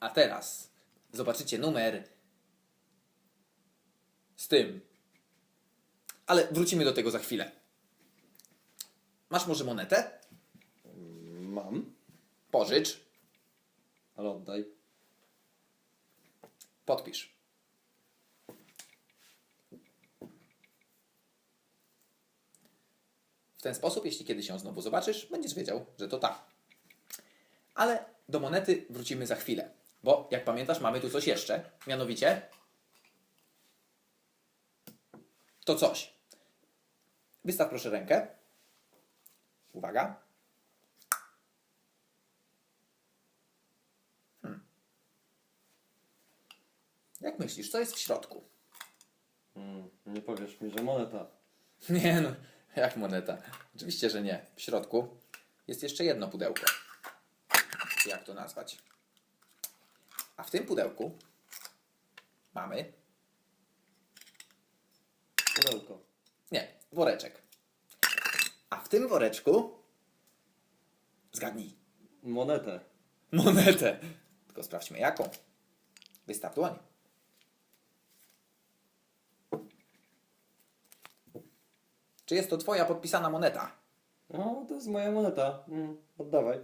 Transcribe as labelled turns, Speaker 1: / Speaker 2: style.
Speaker 1: A teraz zobaczycie numer z tym. Ale wrócimy do tego za chwilę. Masz może monetę?
Speaker 2: Mam,
Speaker 1: Pożycz,
Speaker 2: ale oddaj.
Speaker 1: podpisz. W ten sposób, jeśli kiedyś ją znowu zobaczysz, będziesz wiedział, że to ta. Ale do monety wrócimy za chwilę, bo jak pamiętasz, mamy tu coś jeszcze, mianowicie to coś. Wystaw proszę rękę. Uwaga. Hmm. Jak myślisz, co jest w środku?
Speaker 2: Mm, nie powiesz mi, że moneta.
Speaker 1: Nie no, jak moneta? Oczywiście, że nie. W środku jest jeszcze jedno pudełko. Jak to nazwać? A w tym pudełku mamy,
Speaker 2: Pudełko.
Speaker 1: nie, woreczek. A w tym woreczku, zgadnij,
Speaker 2: Monetę.
Speaker 1: monetę. Tylko sprawdźmy jaką. Wystaw dłoń. Czy jest to twoja podpisana moneta?
Speaker 2: No, to jest moja moneta. Mm, oddawaj.